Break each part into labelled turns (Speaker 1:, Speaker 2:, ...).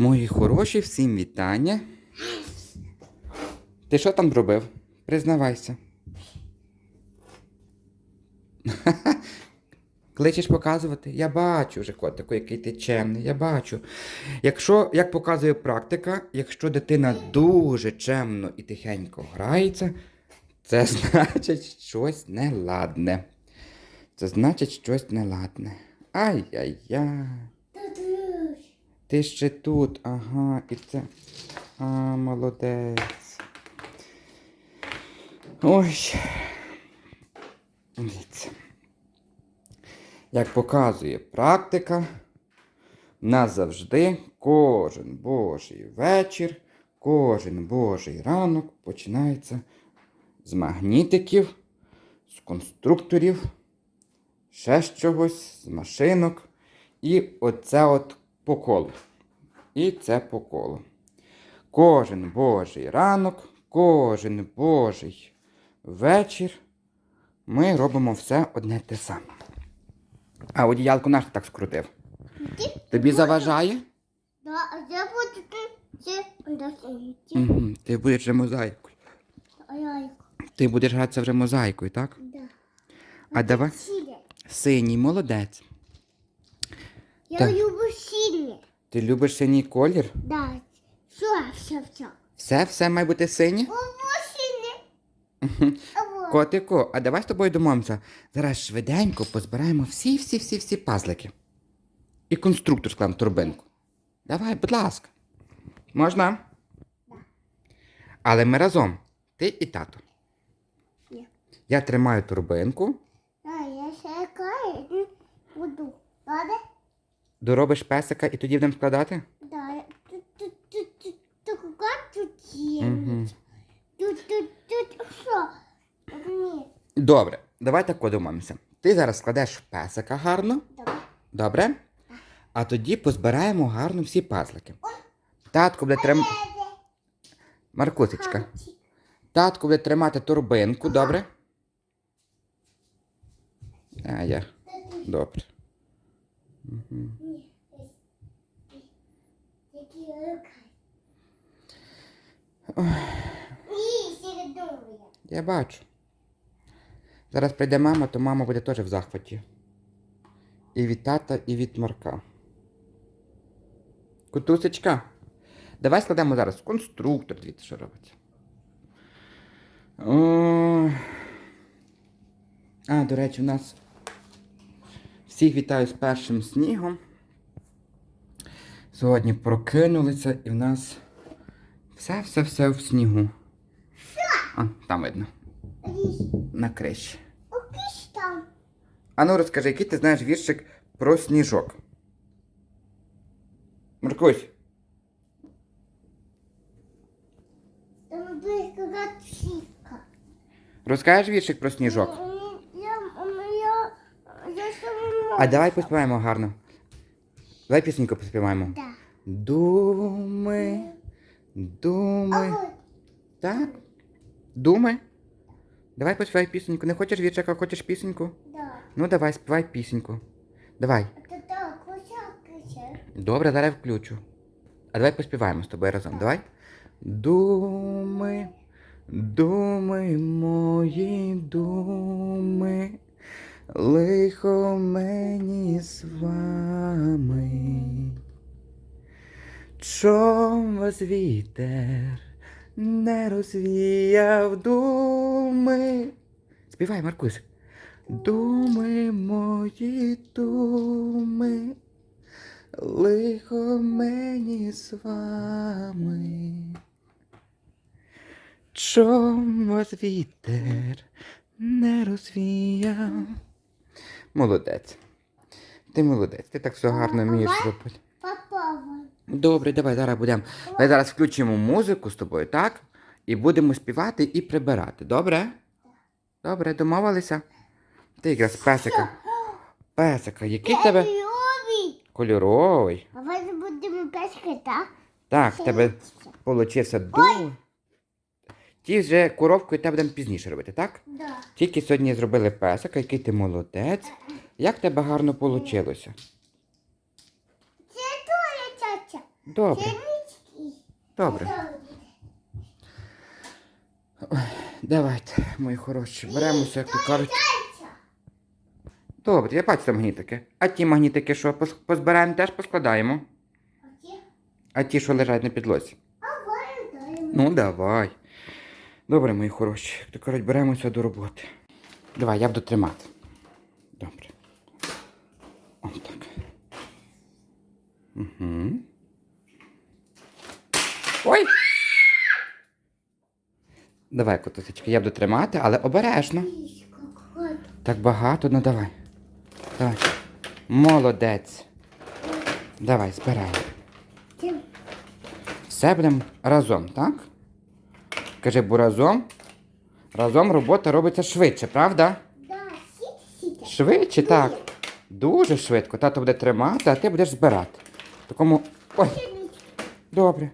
Speaker 1: Мої хороші, всім вітання. Ти що там зробив? Признавайся. Кличеш показувати? Я бачу вже, котику, який ти чемний, я бачу. Якщо, як показує практика, якщо дитина дуже чемно і тихенько грається, це значить щось неладне. Це значить щось неладне. Ай-яй-яй. Ти ще тут, ага, і це. А, молодець. Ой. Як показує практика, назавжди кожен божий вечір, кожен божий ранок починається з магнітиків, з конструкторів, ще з чогось, з машинок. І оце от по колу. І це по колу. Кожен божий ранок, кожен божий вечір ми робимо все одне те саме. А одіялко наш так скрутив. Тобі заважає? Угу. Ти будеш вже мозаїкою. Ти будеш гратися вже мозаїкою, так?
Speaker 2: Да.
Speaker 1: А давай. Синій, молодець.
Speaker 2: Я
Speaker 1: Так.
Speaker 2: люблю сіре.
Speaker 1: Ти любиш синій колір?
Speaker 2: Да. Все, все, все.
Speaker 1: Все, все має бути синє?
Speaker 2: Сіре. Ого.
Speaker 1: Котику, а давай з тобою домовимося. Зараз швиденько позбираємо всі-всі-всі-всі пазлики. І конструктор складемо турбинку. Давай, будь ласка. Можна? Але ми разом. Ти і тато.
Speaker 2: Ні.
Speaker 1: Я тримаю турбинку,
Speaker 2: Да, я ще буду. Ладно?
Speaker 1: Доробиш песика і тоді будемо складати?
Speaker 2: Да. Тут, тут, тут, тут, тут, тут є?
Speaker 1: Угу.
Speaker 2: Тут, тут, тут, що? Ні.
Speaker 1: Добре, давай так домовимося. Ти зараз складеш песика гарно,
Speaker 2: Добре.
Speaker 1: добре? А тоді позбираємо гарно всі пазлики. Татко буде тримати. Маркусечка. Татко буде тримати турбинку, добре? А я. Добре.
Speaker 2: Середові.
Speaker 1: Я бачу. Зараз прийде мама, то мама буде теж в захваті. І від тата, і від Марка. Кутусечка. Давай складемо зараз конструктор, дивіться, що робиться. О... А, до речі, у нас всіх вітаю з першим снігом. Сьогодні прокинулися і в нас все-все-все в снігу. А, там видно. На криші. А ну розкажи, який ти знаєш віршик про сніжок? Маркусь, розкажеш віршик про сніжок?
Speaker 2: Я, я сама
Speaker 1: А давай поспіваємо гарно. Давай пісеньку поспіваємо. Думи, думи. Так? Думи? Давай поспівай пісеньку. Не хочеш віршика, хочеш пісеньку?
Speaker 2: да.
Speaker 1: Ну давай, співай пісеньку. Давай.
Speaker 2: Так,
Speaker 1: Добре, зараз включу. А давай поспіваємо з тобою разом. Давай. Думи, думи, мої думи, лихо мені з вами. Чом вас вітер не розвіяв думи. Співай, Маркусь. Думи мої думи. Лихо мені з вами. Чом вас вітер не розвіяв. Молодець. Ти молодець, ти так все гарно вмієш робити.
Speaker 2: Папа.
Speaker 1: Добре, давай зараз будемо. Ми зараз включимо музику з тобою, так? І будемо співати і прибирати. Добре? Добре, домовилися? Ти якраз песика. Песика, який в тебе кольоровий.
Speaker 2: А вас будемо пескати, так?
Speaker 1: Так, в тебе получився дуже. Ті вже коровку і тебе будемо пізніше робити, так?
Speaker 2: Да.
Speaker 1: Тільки сьогодні зробили песика, який ти молодець. Як тебе гарно вийшло? Добре, добре. Давайте, мої хороші, беремося, як то кажуть. Добре, я бачу там магнітики. А ті магнітики, що позбираємо, теж поскладаємо. А ті, що лежать на підлозі. Ну, давай. Добре, мої хороші. Як то кажуть, беремося до роботи. Давай, я буду тримати. Добре. Ось так. Угу. Ой! Давай, котусечки, я буду тримати, але обережно. Так багато, ну давай. Давай. Молодець. Давай, збирай. Все будемо разом, так? Кажи, бо разом. Разом робота робиться швидше, правда? Швидше, так. Дуже швидко. Тато буде тримати, а ти будеш збирати. Такому. Ой, добре.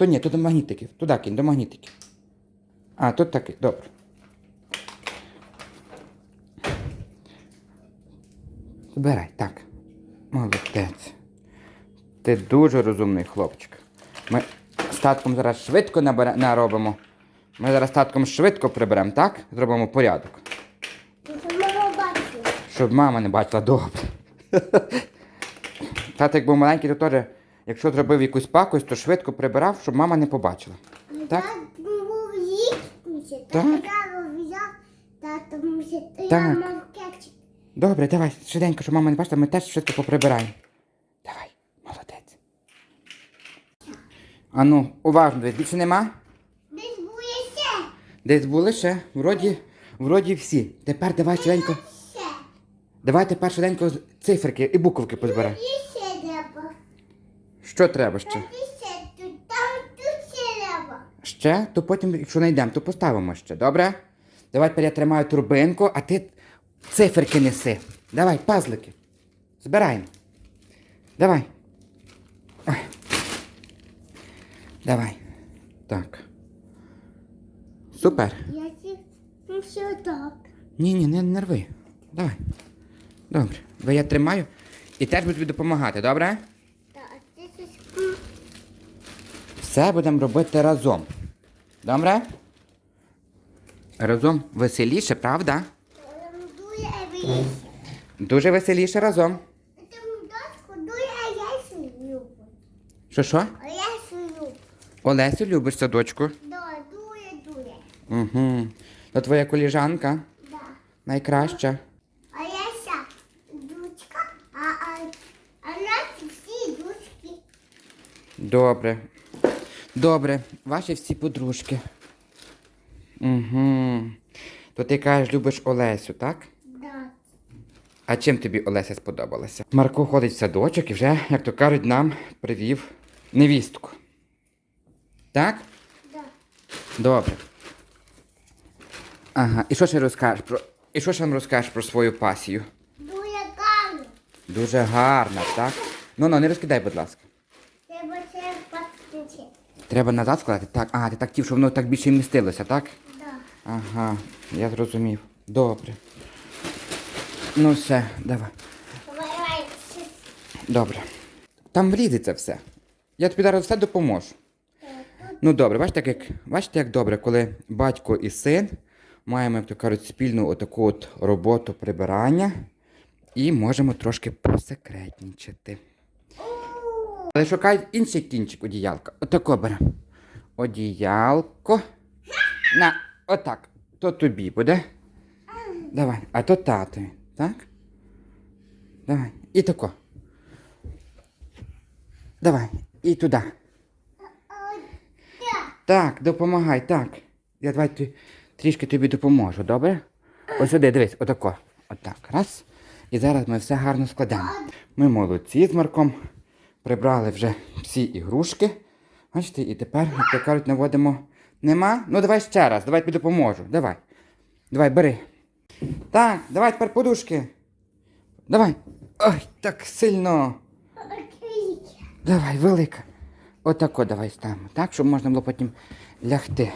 Speaker 1: То ні, то до магнітиків. Туди кинь, до магнітиків. А, тут такий, добре. Збирай, так. Молодець. Ти дуже розумний хлопчик. Ми з татком зараз швидко набере... наробимо. Ми зараз з татком швидко приберемо, так? Зробимо порядок. Щоб мама не бачила добре. Тато, як був маленький, то теж, якщо зробив якусь пакость, то швидко прибирав, щоб мама не побачила. Так?
Speaker 2: Я був їсти,
Speaker 1: Так.
Speaker 2: я взяв, тато мусить, я
Speaker 1: Так.
Speaker 2: мав кексик.
Speaker 1: Добре, давай, швиденько, щоб мама не бачила, ми теж швидко поприбираємо. Давай, молодець. Ану, уважно, дивись, більше нема?
Speaker 2: Десь буде ще,
Speaker 1: Десь були ще, вроді, вроді всі. Тепер давай швиденько,
Speaker 2: ще.
Speaker 1: давай тепер швиденько циферки і буковки позбирай.
Speaker 2: І.
Speaker 1: Що треба ще?
Speaker 2: Ще
Speaker 1: то потім, якщо знайдемо, то поставимо ще, добре? Давай тепер я тримаю турбинку, а ти циферки неси. Давай, пазлики. Збираємо. Давай. Ой. Давай. Так. Супер.
Speaker 2: Я ну все так.
Speaker 1: Ні, ні, не нерви. Давай. Добре. Бо я тримаю і теж буду тобі допомагати, добре?
Speaker 2: Так, це щось, м,
Speaker 1: Все будемо робити разом. Добре? Разом веселіше, правда? Дуже веселіше разом. Що що?
Speaker 2: Я ще.
Speaker 1: Олесю любиш садочку?
Speaker 2: Да, дує, дує.
Speaker 1: Угу. То твоя коліжанка
Speaker 2: Да.
Speaker 1: найкраща.
Speaker 2: А я ще дочка, а, а, а нас всі дочки.
Speaker 1: Добре. Добре. Ваші всі подружки. Угу. То ти кажеш, любиш Олесю, так?
Speaker 2: Да.
Speaker 1: А чим тобі Олеся сподобалася? Марко ходить в садочок і вже, як то кажуть, нам привів невістку. Так?
Speaker 2: Да.
Speaker 1: Добре. Ага, і що ще розкажеш про. І що ще нам розкажеш про свою пасію?
Speaker 2: Дує гарно.
Speaker 1: Дуже гарна, так? Ну ну, не розкидай, будь ласка.
Speaker 2: Треба
Speaker 1: назад складати? Так, а, ти так хотів, щоб воно так більше вмістилося, так?
Speaker 2: Да.
Speaker 1: Ага, я зрозумів. Добре. Ну все, давай.
Speaker 2: Давай.
Speaker 1: Добре. Там влізеться все. Я тобі зараз все допоможу. Ну добре, бачите, як, бачите, як добре, коли батько і син маємо, як то кажуть, спільну отаку от роботу прибирання і можемо трошки посекретнічити. Але шукай інший кінчик одіялка. Отако беремо. Одіялко. На, отак. То тобі буде. Давай, а то татові, так? Давай. І тако. Давай. І туди. Так, допомагай, так. Я давай ті- трішки тобі допоможу, добре? Ось сюди, дивись, отако. Отак. Раз. І зараз ми все гарно складемо. Ми молодці з Марком. Прибрали вже всі ігрушки. Бачите, і тепер, як то кажуть, наводимо. Нема? Ну давай ще раз, давай тобі допоможу. Давай. Давай, бери. Так, давай тепер подушки. Давай. Ой, так сильно. Давай, велика. Отако давай ставимо, так, щоб можна було потім лягти.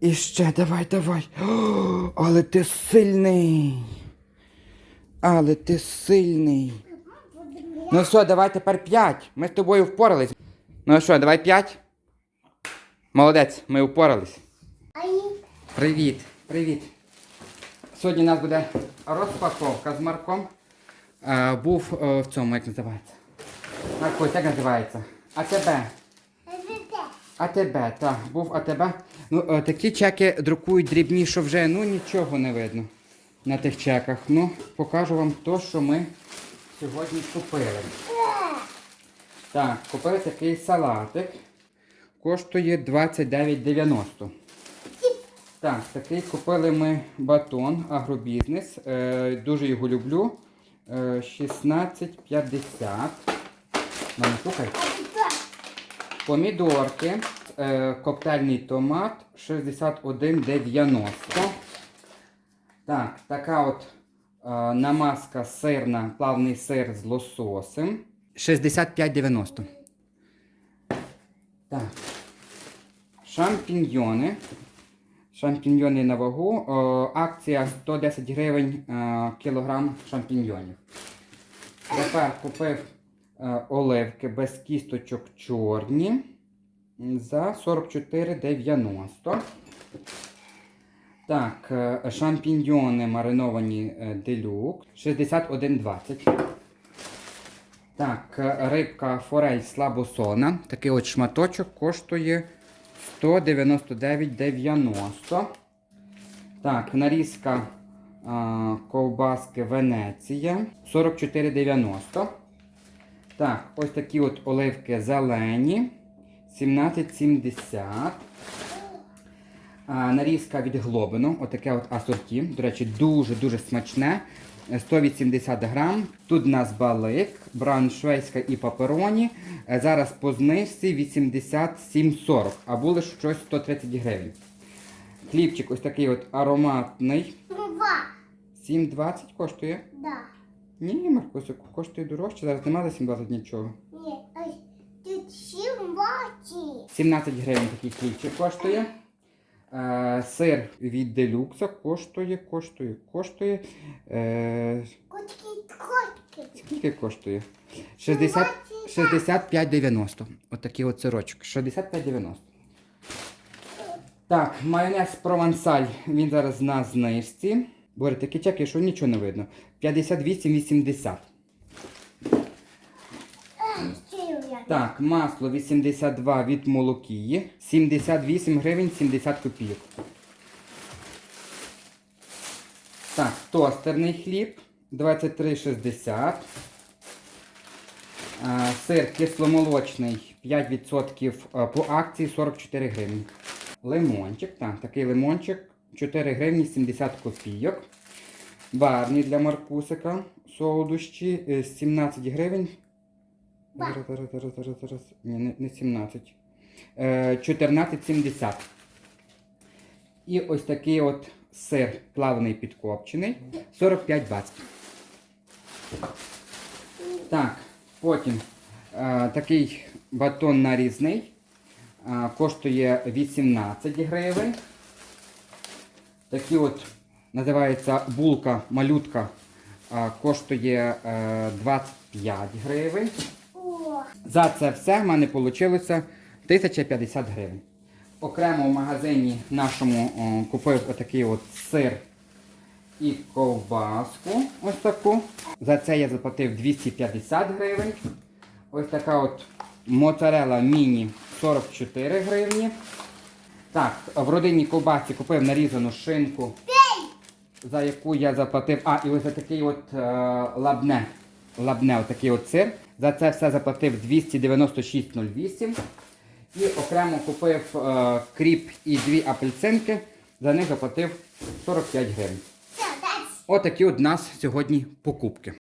Speaker 1: І ще давай, давай. О, але ти сильний. Але ти сильний. Ну все, давай тепер 5. Ми з тобою впорались. Ну що, давай 5. Молодець, ми впорались. Привіт, привіт. Сьогодні у нас буде розпаковка з Марком. Е, був е, в цьому, як називається? Марко, як називається? АТБ. АТБ, так, був АТБ. Ну, е, такі чеки друкують дрібні, що вже ну, нічого не видно на тих чеках. Ну, покажу вам то, що ми сьогодні купили. Так, купили такий салатик. Коштує 29,90. Так, такий купили ми батон, агробізнес. Е, дуже його люблю. Е, 16,50. Мама, слухай. Помідорки, е, коктейльний томат 61,90. Так, така от намазка сирна, плавний сир з лососем 65,90. Так. Шампіньйони. Шампіньйони на вагу. Акція 110 гривень е, кілограм шампіньйонів. Тепер купив е, оливки без кісточок чорні за 44,90. Так, е, шампіньйони мариновані е, делюкс 61,20. Так, е, рибка форель слабосолена. Такий от шматочок коштує 199,90. Так, нарізка а, ковбаски Венеція 44,90. Так, ось такі от оливки зелені 17,70. Нарізка від глобину, отаке от асорті. До речі, дуже-дуже смачне. Е, 180 грам. Тут у нас балик, брауншвейська і папероні. Е, Зараз по знижці 87,40, а було щось 130 гривень. Хлібчик ось такий от ароматний. 7,20 коштує.
Speaker 2: Да.
Speaker 1: Ні, Маркусик, коштує дорожче, зараз немає за 7,20 нічого.
Speaker 2: Ні, ай, тут сім бачі.
Speaker 1: 17 гривень такий хлібчик коштує. Е, сир від делюкса коштує, коштує, коштує. Е, скільки коштує? 60, 65,90. Отакий от сирочок. 65,90. Так, майонез провансаль. Він зараз на знижці. Боже, такі чеки, що нічого не видно. 58,80. Так, масло 82 від молокії, 78 гривень 70 копійок. Так, тостерний хліб 23,60. Сир кисломолочний 5% по акції 44 гривні. Лимончик, так, такий лимончик 4 гривні 70 копійок. Барні для Маркусика солодощі е, 17 гривень
Speaker 2: Ба.
Speaker 1: Зараз, зараз, зараз, зараз, зараз. Ні, не, не 17. Е, 14,70. І ось такий от сир плавний підкопчений. 45 бат. Так, потім е, такий батон нарізний. Е, коштує 18 гривень. Такий от називається булка малютка. е, коштує е, 25 гривень. За це все в мене вийшло 1050 гривень. Окремо в магазині нашому о, купив отакий от сир і ковбаску. Ось таку. За це я заплатив 250 гривень. Ось така от моцарела міні 44 гривні. Так, в родинній ковбасі купив нарізану шинку, за яку я заплатив. А, і ось такий от е, лабне. Лабне, отакий от сир. За це все заплатив 296,08. І окремо купив е, кріп і дві апельсинки. За них заплатив 45 гривень. Отакі от у нас сьогодні покупки.